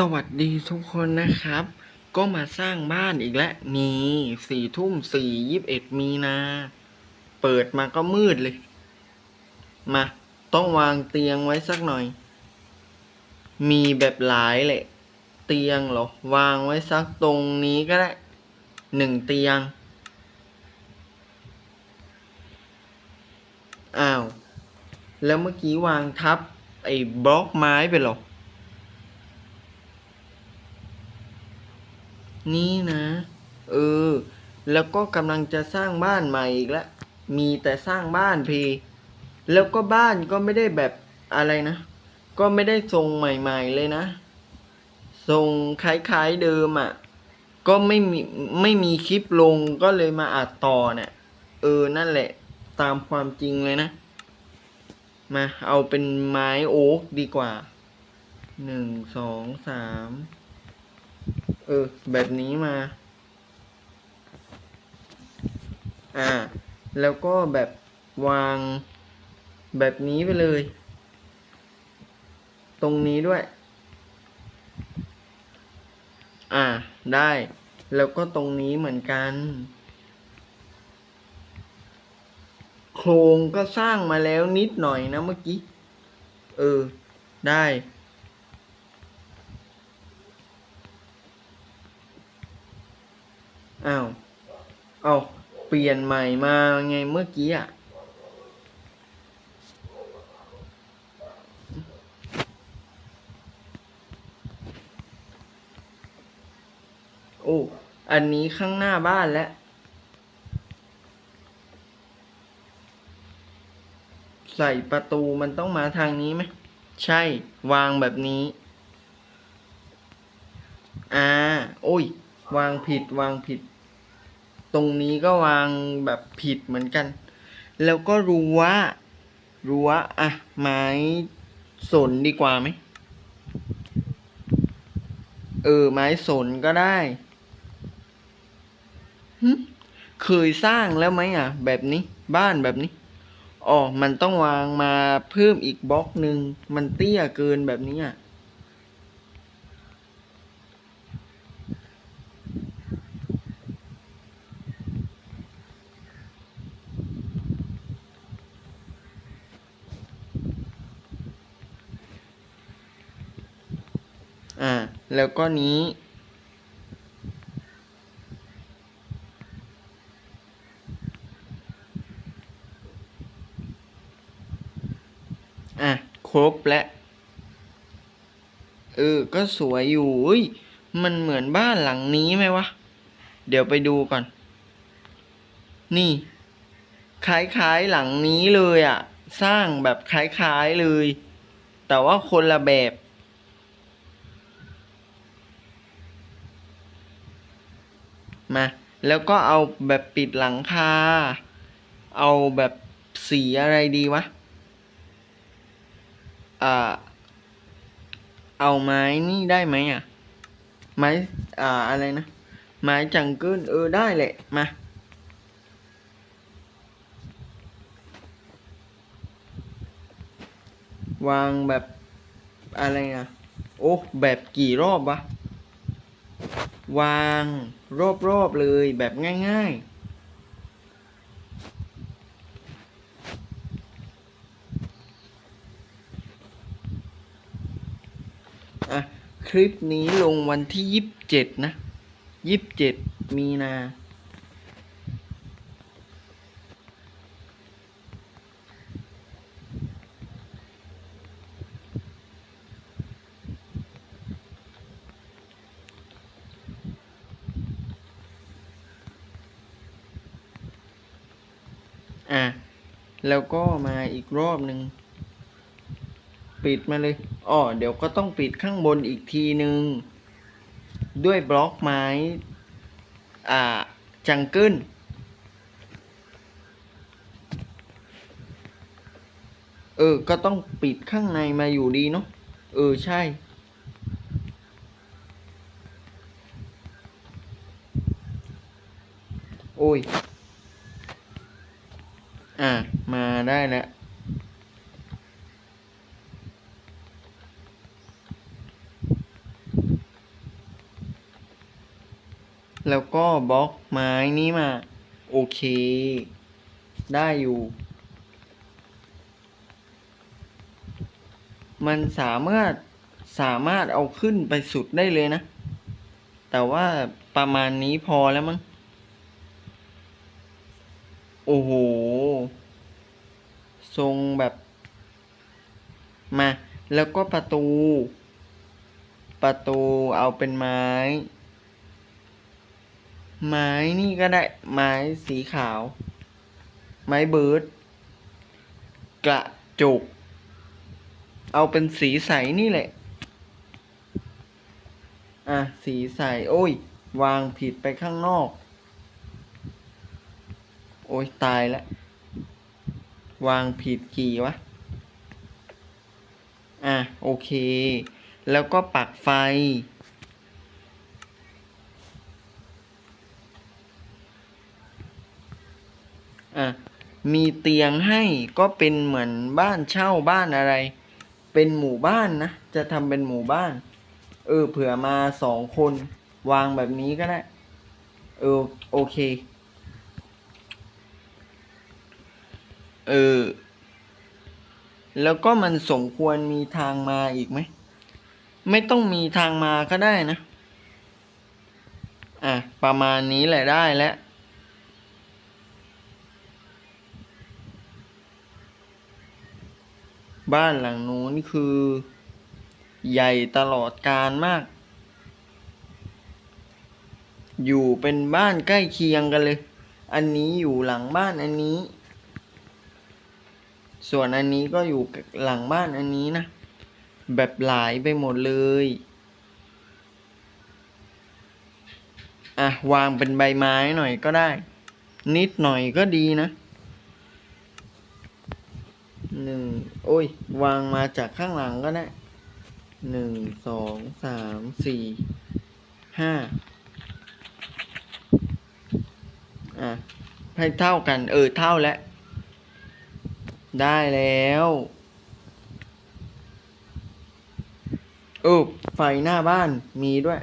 สวัสดีทุกคนนะครับ ก็มาสร้างบ้านอีกแล้วนี่สี่ทุ่มสี่ยิบเอ็ดมีนา เปิดมาก็มืดเลย มา ต้องวางเตียงไว้สักหน่อย มีแบบหลายแหละ เตียงเหรอ วางไว้สักตรงนี้ก็ได้หนึ่งเตียง อ้าว แล้วเมื่อกี้วางทับ ไอ้บล็อกไม้ไปหรอ นี่นะ เออ แล้วก็กำลังจะสร้างบ้านใหม่อีกล้วมีแต่สร้างบ้านพีแล้วก็บ้านก็ไม่ได้แบบอะไรนะ ก็ไม่ได้ทรงใหม่ ๆ เลยนะ ทรงคล้ายๆเดิมอะ่ะ ก็ไม่มีไม่มีคลิปลงก็เลยมาอัดต่อเนี่ย เออ นั่นแหละ ตามความจริงเลยนะ มา เอาเป็นไม้โอ๊กดีกว่าหนึ่งสองสาม เออ แบบนี้มา อ่า แล้วก็แบบวางแบบนี้ไปเลย ตรงนี้ด้วย อ่า ได้ แล้วก็ตรงนี้เหมือนกัน โครงก็สร้างมาแล้วนิดหน่อยนะเมื่อกี้ เออ ได้ อ้าว เอาเปลี่ยนใหม่มาไงเมื่อกี้อะโอ้ อันนี้ข้างหน้าบ้านแล้วใส่ประตูมันต้องมาทางนี้ไหม ใช่ วางแบบนี้ อ่า โอ้ย วางผิด วางผิด ตรงนี้ก็วางแบบผิดเหมือนกัน แล้วก็รั้วรั้วอะไม้สนดีกว่าไหมเออ ไม้สนก็ได้หึเคยสร้างแล้วไหมอะ แบบนี้บ้านแบบนี้อ๋อมันต้องวางมาเพิ่มอีกบล็อกหนึ่งมันเตี้ยเกินแบบนี้อะ อ่า แล้วก็นี้ อะ ครบแล้วเออ ก็สวยอยู่เฮ้ยมันเหมือนบ้านหลังนี้ไหมวะ เดี๋ยวไปดูก่อน นี่ คล้ายๆหลังนี้เลยอะ่ะ สร้างแบบคล้ายๆเลย แต่ว่าคนละแบบ มาแล้วก็เอาแบบปิดหลังคา เอาแบบสีอะไรดีวะ อ่า เอาไม้นี่ได้ไหมอะ ไม้ อ่า อะไรนะ ไม้จังเกิลเออได้แหละ มา วางแบบอะไรอะ โอ้ แบบกี่รอบวะ วางรอบๆเลยแบบง่ายๆอะคลิปนี้ลงวันที่ยี่สิบเจ็ดนะยี่สิบเจ็ดมีนา อะ แล้วก็มาอีกรอบหนึ่งปิดมาเลยอ๋อเดี๋ยวก็ต้องปิดข้างบนอีกทีหนึ่งด้วยบล็อกไม้ อ่า จังเกิลเออ ก็ต้องปิดข้างในมาอยู่ดีเนาะ เออ ใช่ โอ้ย ได้แล้วแล้วก็บล็อกไม้นี้มา โอเค ได้อยู่ มันสามารถสามารถเอาขึ้นไปสุดได้เลยนะ แต่ว่าประมาณนี้พอแล้วมั้ง โอ้โห ทรงแบบมา แล้วก็ประตู ประตูเอาเป็นไม้ ไม้นี่ก็ได้ไม้สีขาว ไม้เบิร์ดกระจก เอาเป็นสีใสนี่แหละ อะ สีใส โอ้ย วางผิดไปข้างนอก โอ้ยตายแล้ว วางผิดกี่วะ อะ โอเค แล้วก็ปักไฟ อะ มีเตียงให้ก็เป็นเหมือนบ้านเช่าบ้านอะไร เป็นหมู่บ้านนะ จะทำเป็นหมู่บ้าน เออ เผื่อมาสองคน วางแบบนี้ก็ได้ เออ โอเค เออ แล้วก็มันสมควรมีทางมาอีกไหม ไม่ต้องมีทางมาก็ได้นะ อะ ประมาณนี้แหละได้แล้วบ้านหลังนู้นคือ ใหญ่ตลอดการมาก อยู่เป็นบ้านใกล้เคียงกันเลย อันนี้อยู่หลังบ้านอันนี้ ส่วนอันนี้ก็อยู่หลังบ้านอันนี้นะ แบบหลายไปหมดเลย อะ วางเป็นใบไม้หน่อยก็ได้ นิดหน่อยก็ดีนะหนึ่งโอ้ย วางมาจากข้างหลังก็ได้หนึ่งสองสามสี่ห้าอะให้เท่ากัน เออ เท่าแล้ว ได้แล้วเออไฟหน้าบ้านมีด้วย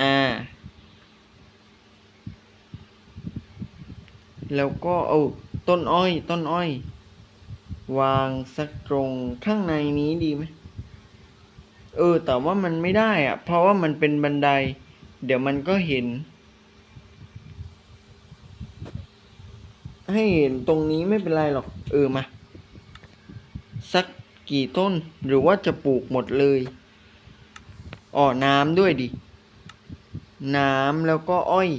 อ่า แล้วก็เอาต้นอ้อย ต้นอ้อย วางสักตรงข้างในนี้ดีไหมเออ แต่ว่ามันไม่ได้อะเพราะว่ามันเป็นบันได เดี๋ยวมันก็เห็น ให้เห็นตรงนี้ไม่เป็นไรหรอก เออมา สักกี่ต้นหรือว่าจะปลูกหมดเลยอ๋อน้ำด้วยดิ น้ำแล้วก็อ้อย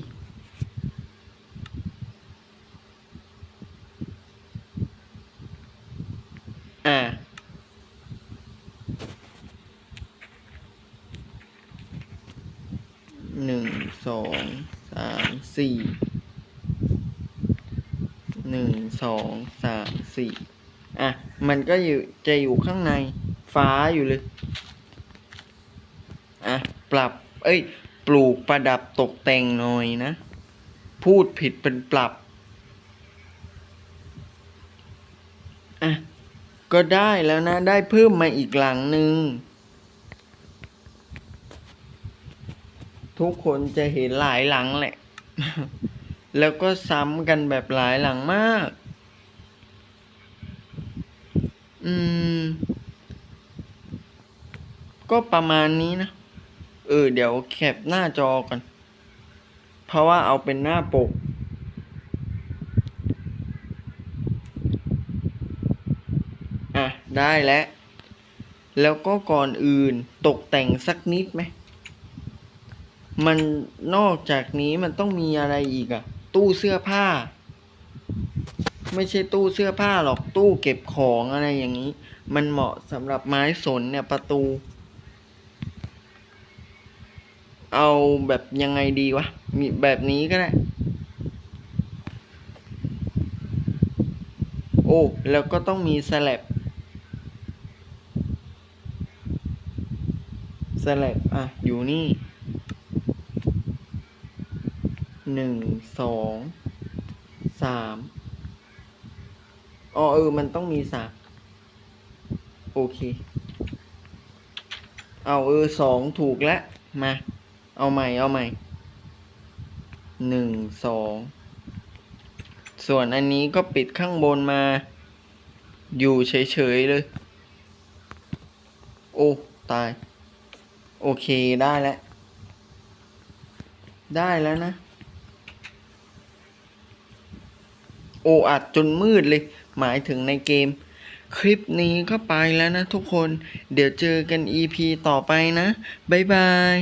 อ่าหนึ่งสองสามสี่ หนึ่งสองสามสี่อะ มันก็อยู่จะอยู่ข้างในฟ้าอยู่เลย อะ ปรับ เอ้ย ปลูกประดับตกแต่งหน่อยนะ พูดผิดเป็นปรับ อะ ก็ได้แล้วนะ ได้เพิ่มมาอีกหลังหนึ่งทุกคนจะเห็นหลายหลังแหละ แล้วก็ซ้ำกันแบบหลายหลังมาก อืม ก็ประมาณนี้นะ เออ เดี๋ยวแคปหน้าจอก่อน เพราะว่าเอาเป็นหน้าปก อะ ได้แล้ว แล้วก็ก่อนอื่นตกแต่งสักนิดไหมมันนอกจากนี้มันต้องมีอะไรอีกอะ ตู้เสื้อผ้า ไม่ใช่ตู้เสื้อผ้าหรอกตู้เก็บของอะไรอย่างนี้ มันเหมาะสำหรับไม้สนเนี่ยประตู เอาแบบยังไงดีวะ มีแบบนี้ก็ได้ โอ้ แล้วก็ต้องมีสแลบสแลบอะ อยู่นี่ หนึ่งสองสามอ๋อเออ มันต้องมีสามโอเค เอาเออสองถูกแล้ว มา เอาใหม่ เอาใหม่หนึ่งสองส่วนอันนี้ก็ปิดข้างบนมา อยู่เฉยๆเลย โอ้ ตาย โอเคได้แล้ว ได้แล้วนะ โออัดจนมืดเลย หมายถึงในเกม คลิปนี้ก็ไปแล้วนะทุกคน เดี๋ยวเจอกัน EP ต่อไปนะ บ๊ายบาย